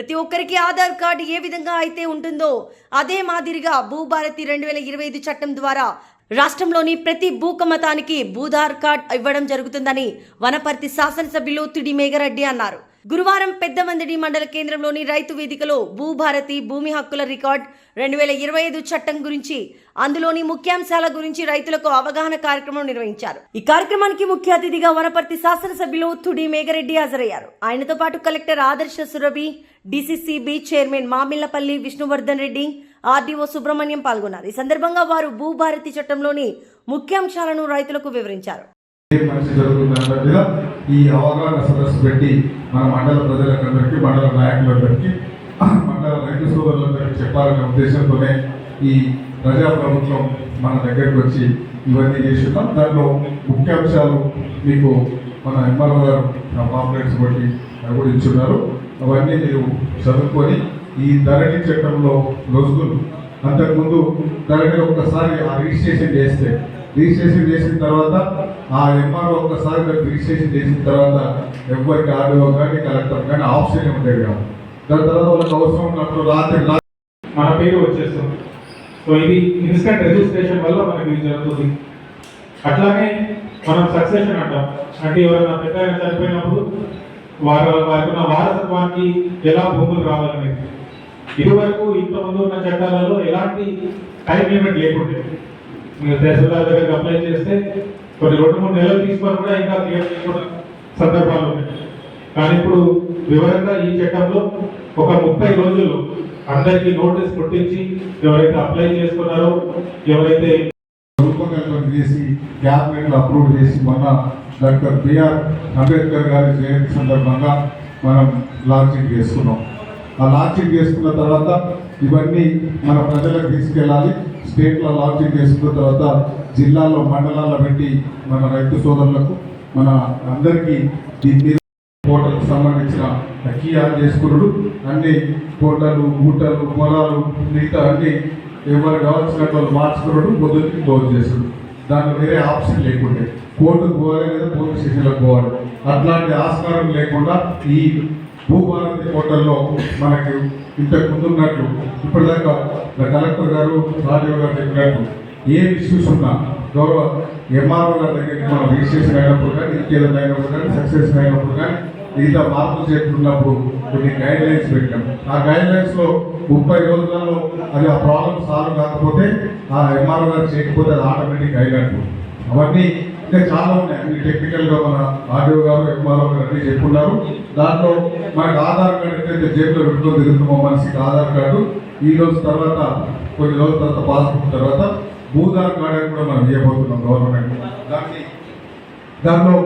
ప్రతి ఒక్కరికి ఆధార్ కార్డు ఏ విధంగా అయితే ఉంటుందో అదే మాదిరిగా భూభారతి రెండు వేల ఇరవై ఐదు చట్టం ద్వారా రాష్ట్రంలోని ప్రతి భూకమతానికి భూధార్ కార్డ్ ఇవ్వడం జరుగుతుందని వనపర్తి శాసనసభ్యులు తిడి మేఘరెడ్డి అన్నారు. గురువారం పెద్దమందిడి మండల కేంద్రంలోని రైతు వేదికలో భూభారతి భూమి హక్కుల రికార్డ్ రెండు వేల ఇరవై ఐదు చట్టం గురించి అందులోని ముఖ్యాంశాల గురించి రైతులకు అవగాహన కార్యక్రమం నిర్వహించారు. ఈ కార్యక్రమానికి ముఖ్య అతిథిగా వనపర్తి శాసనసభ్యులు తుడి మేఘరెడ్డి హాజరయ్యారు. ఆయనతో పాటు collector Adarsh Surabhi DCCB chairman Mamillapalli Vishnuvardhan Reddy RDO Subrahmanyam పాల్గొన్నారు. ఈ సందర్భంగా వారు భూభారతి చట్టంలోని ముఖ్యాంశాలను రైతులకు వివరించారు. ఏం మంచి జరుగుతుందన్నట్టుగా ఈ అవగాహన సదస్సు పెట్టి మన మండల ప్రజలందరికీ మండల నాయకులందరికీ మండల రైతు సోదరులందరికీ చెప్పాలనే ఉద్దేశంతోనే ఈ ప్రజాప్రభుత్వం మన దగ్గరికి వచ్చి ఇవన్నీ చేస్తున్నాం. దాంట్లో ముఖ్యాంశాలు మీకు మన ఎంఆర్ఓ గారు పాంప్లెట్స్ బట్టి అవి కూడా ఇచ్చున్నారు. అవన్నీ మీరు చదువుకొని ఈ ధరణి చట్టంలో రోజులు అంతకుముందు ధరణి ఒక్కసారి ఆ రిజిస్ట్రేషన్ చేస్తే రిజిస్ట్రేషన్ చేసిన తర్వాత ఆ ఎంఆర్ఓ ఒక్కసారి మేము రిజిస్ట్రేషన్ చేసిన తర్వాత ఎవరికి ఆర్డీఓ కానీ కలెక్టర్ కానీ ఆప్షన్ ఉండేది కాదు దాని తర్వాత వాళ్ళకి అవసరం ఉన్నప్పుడు రాత్రి మన పేరు వచ్చేస్తుంది. సో ఇది ఇన్స్టెంట్ రిజిస్ట్రేషన్ వల్ల మనకి జరుగుతుంది. అట్లానే మనం సక్సెషన్ అంటాం. అంటే ఎవరైనా పెద్ద చనిపోయినప్పుడు వారి వారికి ఉన్న వారసత్వానికి ఎలా భూములు రావాలనేది. ఇదివరకు ఇంతకుముందు ఉన్న చట్టాలలో ఎలాంటి టైం లిమిట్ లేకుండే మీరు తహసీల్దార్ దగ్గరికి అప్లై చేస్తే కొన్ని రెండు మూడు నెలలు తీసుకొని కూడా ఇంకా క్లియర్ చేసుకున్న సందర్భాలు ఉన్నాయి. కానీ ఇప్పుడు వివరంగా ఈ చట్టంలో ఒక ముప్పై రోజులు అందరికీ నోటీస్ పుట్టించి ఎవరైతే అప్లై చేసుకున్నారో ఎవరైతే రూపకల్పన చేసి క్యాబినెట్లో అప్రూవ్ చేసి మొన్న డాక్టర్ బిఆర్ అంబేద్కర్ గారి జయంతి సందర్భంగా మనం లాంచింగ్ చేసుకున్నాం. లాంచింగ్ చేసుకున్న తర్వాత ఇవన్నీ మన ప్రజలకు తీసుకెళ్ళాలి. స్టేట్లో లాంచింగ్ చేసుకున్న తర్వాత జిల్లాలో మండలాల్లో పెట్టి మన రైతు సోదరులకు మన అందరికీ దీని మీద పోర్టల్కి సంబంధించిన కీఆర్ చేసుకున్నాడు అన్ని కోటలు ఊటలు పొలాలు మిగతా అన్ని ఎవరు కావాల్సిన వాళ్ళు మార్చుకున్నాడు పొద్దున్నకి క్లోజ్ చేశాడు దాంట్లో వేరే ఆప్షన్ లేకుండే. కోర్టుకు పోవాలి లేదా పోలీస్ స్టేషన్లకు పోవాలి. అట్లాంటి ఆస్కారం లేకుండా ఈ భూభారతి పోర్టల్లో మనకి ఇంతకు ముందు ఉన్నట్లు ఇప్పటిదాకా కలెక్టర్ గారు రాజీవ్ గారు చెప్పినట్టు ఏ ఇష్యూస్ ఉన్నా గౌరవ ఎంఆర్ఓ గారి దగ్గరికి మనం రిజిస్ట్రేషన్ అయినప్పుడు కానీ ఇంకేదైనా అయినప్పుడు కానీ సక్సెస్ అయినప్పుడు కానీ మిగతా మార్పులు చేస్తున్నప్పుడు కొన్ని గైడ్ లైన్స్ పెట్టాం. ఆ గైడ్ లైన్స్లో ముప్పై రోజులలో అది ఆ ప్రాబ్లం సాల్వ్ కాకపోతే ఆ ఎంఆర్ఓ గారు చేయకపోతే అది ఆటోమేటిక్ అయినట్టు. అవన్నీ ఇంకా చాలా ఉన్నాయి. అన్ని టెక్నికల్గా మన ఆర్డీఓ గారు ఎంఆర్ఓ గారు అన్ని చెప్పున్నారు. దాంట్లో మనకు ఆధార్ కార్డు అయితే జేబులో పెట్టుకొని తిరుగుతున్నాం మనిషికి ఆధార్ కార్డు. ఈ రోజు తర్వాత కొన్ని రోజుల తర్వాత పాస్బుక్ తర్వాత భూధార్ కార్డు కూడా మనం ఇవ్వబోతున్నాం గవర్నమెంట్ దాన్ని దాంట్లో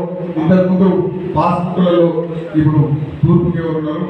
ఇంతకుముందు పాస్బుక్లలో ఇప్పుడు తూర్పుకి ఎవరు ఉన్నారు